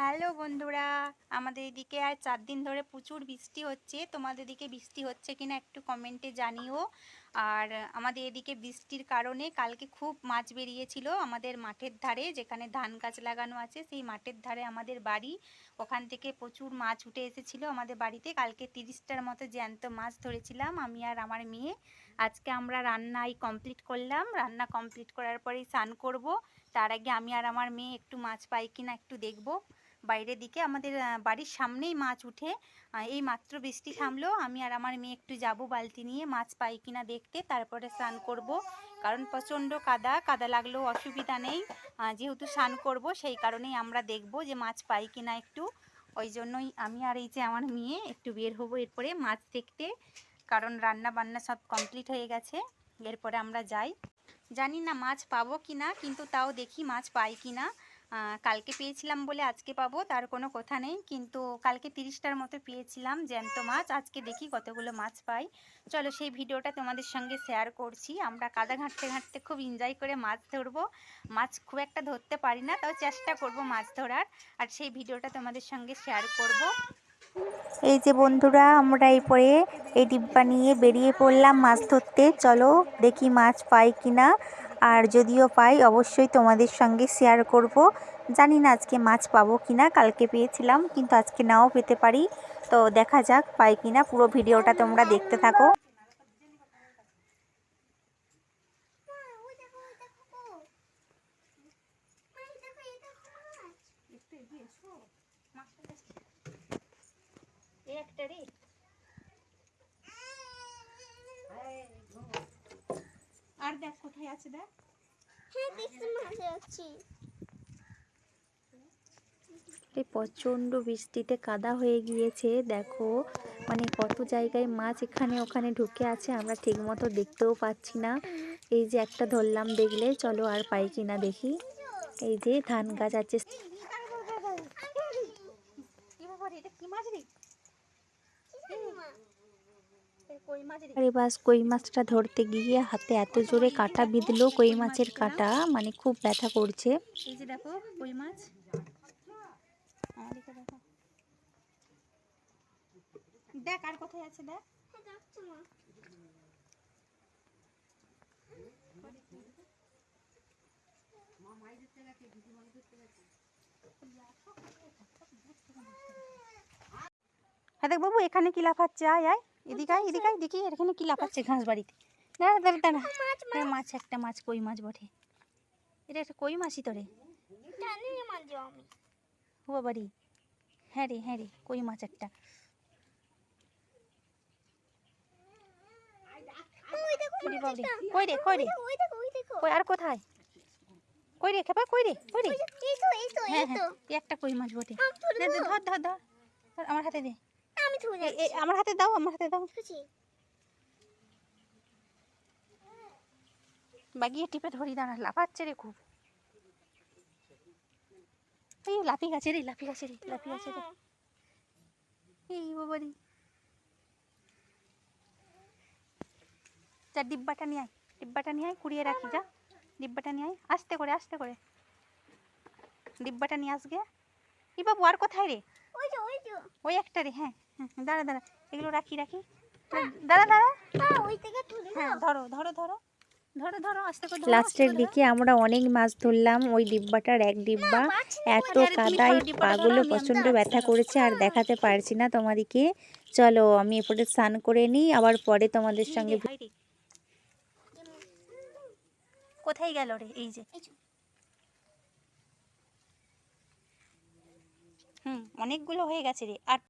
Hello বন্ধুরা, আমাদের এদিকে আর চার দিন ধরে প্রচুর বৃষ্টি হচ্ছে। তোমাদের দিকে বৃষ্টি হচ্ছে কিনা একটু কমেন্টে জানিও। আর আমাদের এদিকে বৃষ্টির কারণে কালকে খুব মাছ বেরিয়েছিল আমাদের মাঠের ধারে, যেখানে ধান গাছ লাগানো আছে, সেই মাঠের ধারে আমাদের বাড়ি। ওখান থেকে প্রচুর মাছ উঠে এসেছিল আমাদের বাড়িতে। কালকে তিরিশটার মতো জ্যান্ত মাছ ধরেছিলাম আমি আর আমার মেয়ে। আজকে আমরা রান্নাই কমপ্লিট করলাম। রান্না কমপ্লিট করার পরেই স্নান করব। তার আগে আমি আর আমার মেয়ে একটু মাছ পাই কিনা একটু দেখব। বাইরের দিকে। আমাদের বাড়ির সামনেই মাছ উঠে। এই মাত্র বৃষ্টি থামলো। আমি আর আমার মেয়ে একটু যাব বালতি নিয়ে। মাছ পাই কিনা দেখতে। তারপরে স্নান করব। কারণ প্রচণ্ড কাদা। কাদা লাগলেও অসুবিধা নেই। যেহেতু স্নান করব, সেই কারণেই আমরা দেখব যে মাছ পাই কিনা একটু। ওই জন্যই আমি আর এই যে আমার মেয়ে একটু বের হব এরপরে মাছ দেখতে। কারণ রান্না বান্না সব কমপ্লিট হয়ে গেছে। এরপরে আমরা যাই। জানি না মাছ পাবো কি না কিন্তু তাও দেখি মাছ পাই কি না কালকে পেয়েছিলাম বলে আজকে পাবো, তার কোনো কথা নেই। কিন্তু কালকে তিরিশটার মতো পেয়েছিলাম জ্যান্ত মাছ। আজকে দেখি কতগুলো মাছ পাই। চলো সেই ভিডিওটা তোমাদের সঙ্গে শেয়ার করছি। আমরা কাদা ঘাঁটতে ঘাঁটতে খুব এনজয় করে মাছ ধরবো। মাছ খুব একটা ধরতে পারি না, তাও চেষ্টা করব মাছ ধরার। আর সেই ভিডিওটা তোমাদের সঙ্গে শেয়ার করব। এই যে বন্ধুরা, আমরা এরপরে এই ডিব্বা নিয়ে বেরিয়ে পড়লাম মাছ ধরতে। চলো দেখি মাছ পাই কিনা। আর যদিও পাই, অবশ্যই তোমাদের সঙ্গে শেয়ার করব। জানি না আজকে মাছ পাবো কিনা, কালকে পেয়েছিলাম, কিন্তু আজকে নাও পেতে পারি। তো দেখা যাক পাই কিনা, পুরো ভিডিওটা তোমরা দেখতে থাকো। একটা রে। আর দেখ কোথায় আছে দেখ। এই প্রচণ্ড বৃষ্টিতে কাদা হয়ে গিয়েছে দেখো। মানে কত জায়গায় মাছ এখানে ওখানে ঢুকে আছে আমরা ঠিকমতো দেখতেও পাচ্ছি না। এই যে একটা ধরলাম দেখলে চলো আর পাই কিনা দেখি। এই যে ধান গাছ আছে। কি মাছ রে? আরে বাস কই মাছটা ধরতে গিয়ে হাতে এত জোরে কাটা বিঁধলো কই মাছের কাটা মানে খুব ব্যথা করছে। এই যে দেখো কই মাছ। দেখ আর কোথায় আছে দেখ। হ্যাঁ দেখ বাবু এখানে কি লাফাচ্ছে? আয় আয়। এদিকে আয় এদিকে দেখি এখানে কি লাফাচ্ছে ঘাস বাড়িতে। দাঁড়া দাঁড়া দাঁড়া। মাছ একটা মাছ কই মাছ বটে? এটা একটা কই মাছই তো রে? ও বাড়ি হ্যাঁ রে হ্যাঁ রে কই মাছ একটা? কই রে কই রে? কই আর কোথায়? কই রে খেপা কই রে কই রে? হ্যাঁ হ্যাঁ একটা কই মাছ বটে। ধর ধর। ধর, আমার হাতে দে। এই, এই, আমার হাতে দাও আমার হাতে দাও। বাগিয়ে টিপে ধরি দাঁড়া লাফাচ্ছে রে খুব। এই লাফি গাছে রে লাফি গাছে রে লাফি গাছে রে। এই বাবারি যা ডিব্বাটা নিয়ে আয় ডিব্বাটা নিয়ে আয় কুড়িয়ে রাখি যা। ডিব্বাটা নিয়ে আয় আস্তে করে আস্তে করে। ডিব্বাটা নিয়ে আসবে এই বাবু আর কোথায় রে? ওই একটা রে হ্যাঁ হ্যাঁ হ্যাঁ, দাঁড়া দাঁড়া এগুলো রাখি রাখি। দাঁড়া দাঁড়া। হ্যাঁ ধরো ধরো ধরো ধরো ধরো আস্তে করে ধরো, আস্তে লাস্টের দিকে আমরা অনেক মাছ ধরলাম ওই ডিব্বাটার এক ডিব্বা। এত কাদায় পাগুলো প্রচণ্ড ব্যথা করেছে আর দেখাতে পারছি না তোমাদেরকে। চলো আমি এরপরে স্নান করে নিই আবার পরে তোমাদের সঙ্গে কোথায় গেল রে? এই যে। হুম অনেকগুলো হয়ে গেছে রে। আর